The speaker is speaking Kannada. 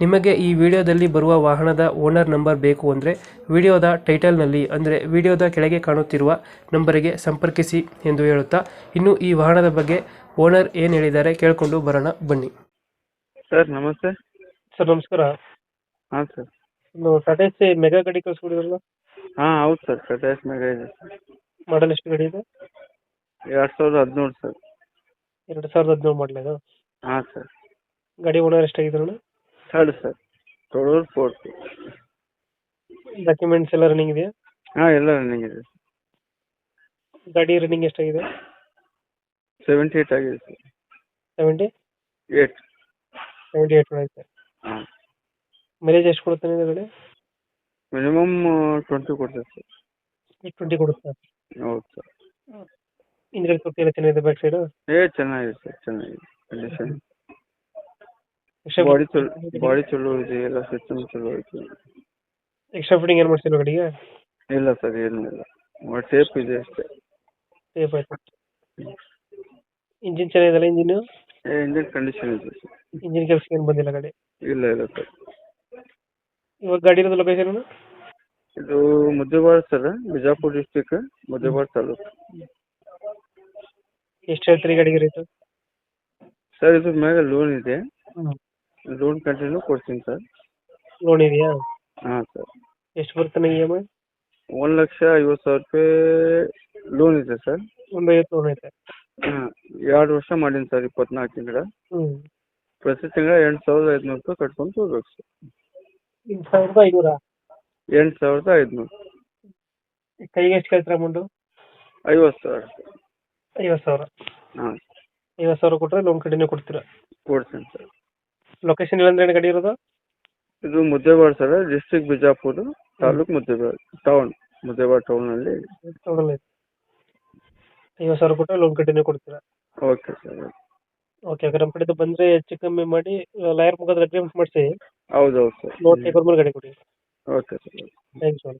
ನಿಮಗೆ ಈ ವಿಡಿಯೋದಲ್ಲಿ ಬರುವ ವಾಹನದ ಓನರ್ ನಂಬರ್ ಬೇಕು ಅಂದರೆ ವಿಡಿಯೋದ ಟೈಟಲ್ನಲ್ಲಿ ಅಂದರೆ ವಿಡಿಯೋದ ಕೆಳಗೆ ಕಾಣುತ್ತಿರುವ ನಂಬರಿಗೆ ಸಂಪರ್ಕಿಸಿ ಎಂದು ಹೇಳುತ್ತಾ ಇನ್ನು ಈ ವಾಹನದ ಬಗ್ಗೆ ಓನರ್ ಏನು ಹೇಳಿದ್ದಾರೆ ಕೇಳಿಕೊಂಡು ಬರೋಣ ಬನ್ನಿ. ಸರ್ ನಮಸ್ತೆ. ಸರ್ ನಮಸ್ಕಾರ. ಹಾಂ ಸರ್. ಒಂದು ಟಾಟಾ ಎಸಿ ಮೆಗಾ ಗಾಡಿ ಕಳಿಸ್ಕೊಡಿದ್ರಲ್ಲ? ಹಾಂ ಹೌದು ಸರ್ ಕಟಾಸ್ ಮೆಗಾ ಇದೆ ಸರ್. ಮಾಡಲ್ ಎಷ್ಟು ಗಾಡಿ ಇದೆ? ಎರಡು ಸಾವಿರದ ಹದಿನೇಳು ಸರ್. ಎರಡು ಸಾವಿರದ ಹದಿನೇಳು ಮಾಡಲ ಇದು? ಹಾಂ ಸರ್. ಗಾಡಿ ಓನರ್ ಎಷ್ಟಾಗಿದ್ರಣ್ಣ ಥರ್ಡ್ ಸರ್ ತೊಳೂರು ಫೋರ್ತ್ ಡಾಕ್ಯುಮೆಂಟ್ಸ್ ಎಲ್ಲ ರನ್ನಿಂಗ್ ಇದೆಯಾ? ಹಾಂ ಎಲ್ಲ ರನ್ನಿಂಗ್ ಇದೆ. ಗಾಡಿ ರನ್ನಿಂಗ್ ಎಷ್ಟಾಗಿದೆ? ಸೆವೆಂಟಿ ಏಯ್ಟ್ ಆಗಿದೆ sir seventy eight seventy eight ಒಳಗೆ ಹಾಂ. ಮೈಲೇಜ್ ಎಷ್ಟು ಕೊಡುತ್ತೆ ನಿಮ್ದು ಗಾಡಿ? ಮಿನಿಮಮ್ ಟ್ವೆಂಟಿ ಕೊಡ್ತೇವೆ ಸರ್ ಟ್ವೆಂಟಿ ಕೊಡುತ್ತೆ? ಹೌದು ಸರ್ ಹಿಂದ್ಗಡೆ ತೊಟ್ಟಿ ಎಲ್ಲ ಚೆನ್ನಾಗಿದೆ ಬ್ಯಾಕ್ ಸೈಡು ಏ ಚೆನ್ನಾಗಿದೆ ಸರ್ ಚೆನ್ನಾಗಿದೆ. ಕಂಡೀಷನ್ ಬಾಡಿ ಚಲೋ ಬಾಡಿ ಚಲೋ ಇದೆ ಎಲ್ಲ ಸಿಸ್ಟಮ್ ಚಲೋ ಐತಿ ಎಕ್ಸ್ಟ್ರಾ ಫಿಟ್ಟಿಂಗ್ ಏನು ಮಾಡ್ಸಿಲ್ಲ ಗಾಡಿಗೆ ಇಲ್ಲ ಸರ್ ಏನಿಲ್ಲ. ಟೇಪ್ ಇದೆ ಅಷ್ಟೇ. ಸೇಫ್ ಆಯ್ತು. ಇಂಜಿನ್ ಚೆನ್ನಾಗಿದೆಲ್ಲ ಇಂಜಿನ್ ಇಂಜಿನ್ ಕಂಡೀಷನ್ ಇದೆ ಸರ್. ಇಂಜಿನ್ ಕೆಲಸ ಏನು ಬಂದಿಲ್ಲ ಗಾಡಿ? ಇಲ್ಲ ಇಲ್ಲ ಸರ್. ಇವಾಗ ಗಾಡಿ ಇರೋದು ಲೊಕೇಶನ್ ಇದು ಮುದ್ದೇಬಾಳ ಸರ್ ಬಿಜಾಪುರ ಡಿಸ್ಟಿಕ್ ಮುದ್ದೇಬಾಳ ತಾಲೂಕು. ಎಷ್ಟು ಹೇಳ್ತೀರಿ ಗಾಡಿಗೆ ರೇಟು ಸರ್ ಇದ್ರ ಮೇಲೆ ಲೋನ್ ಇದೆ. ಲೋನ್ ಕಂಟಿನ್ಯೂ ಕೊಡ್ತೀನಿ ಸರ್ ಲೋನ್ ಇದೆಯಾ? ಹಾಂ ಸರ್ ಎಷ್ಟು ಬರುತ್ತೆ ಇ ಎಂ ಐ ಒಂದು ಲಕ್ಷ ಐವತ್ತು ಸಾವಿರ ರೂಪಾಯಿ ಲೋನ್ ಇದೆ ಸರ್ ಒಂದು ಐವತ್ತು ಲೋನ್ ಐತೆ. ಹಾಂ ಎರಡು ವರ್ಷ ಮಾಡೀನಿ ಸರ್ ಇಪ್ಪತ್ನಾಲ್ಕು ತಿಂಗಳ. ಹ್ಞೂ ಪ್ರತಿ ತಿಂಗಳ ಎಂಟು ಸಾವಿರದ ಐದುನೂರು ರೂಪಾಯಿ ಕಟ್ಕೊಂಡು ಹೋಗ್ಬೇಕು ಸರ್ ಎಂಟು ಸಾವಿರದ ಐನೂರ? ಎಂಟು ಸಾವಿರದ ಐದುನೂರು. ಕೈಗೆ ಎಷ್ಟು ಕೇಳ್ತೀರಾ ಅಮೌಂಟು ಐವತ್ತು ಸಾವಿರ. ಐವತ್ತು ಸಾವಿರ. ಹಾಂ. ಐವತ್ತು ಸಾವಿರ ಕೊಟ್ಟರೆ ಲೋನ್ ಕಂಟಿನ್ಯೂ ಕೊಡ್ತೀರಾ? ಕೊಡ್ತೀನಿ ಸರ್ ಲೊಕೇಶನ್ ಇಲ್ಲಂದ್ರೆ ಗಾಡಿ ಇರೋದು? ಇದು Muddebihal sir district Bijapur taluk Muddebihal town Muddebihal town ಅಲ್ಲಿ. ಐತೆ. ಐವತ್ತು ಸಾವಿರ ಕೊಟ್ಟರೆ ಲೋನ್ ಕಂಟಿನ್ಯೂ ಕೊಡ್ತೀರಾ? ಓಕೆ ಸರ್ ಓಕೆ ಓಕೆ ನಮ್ಮ ಕಡೆದು ಬಂದರೆ ಹೆಚ್ಚು ಕಮ್ಮಿ ಮಾಡಿ ಲಾಯರ್ ಮುಖಾಂತರ ಅಗ್ರಿಮೆಂಟ್ ಮಾಡಿಸಿ. ಹೌದು ಹೌದು ಸರ್ ನೋಟ್ ಮೇಲೆ ಗಾಡಿ ಕೊಡಿ. Okay sir thanks sir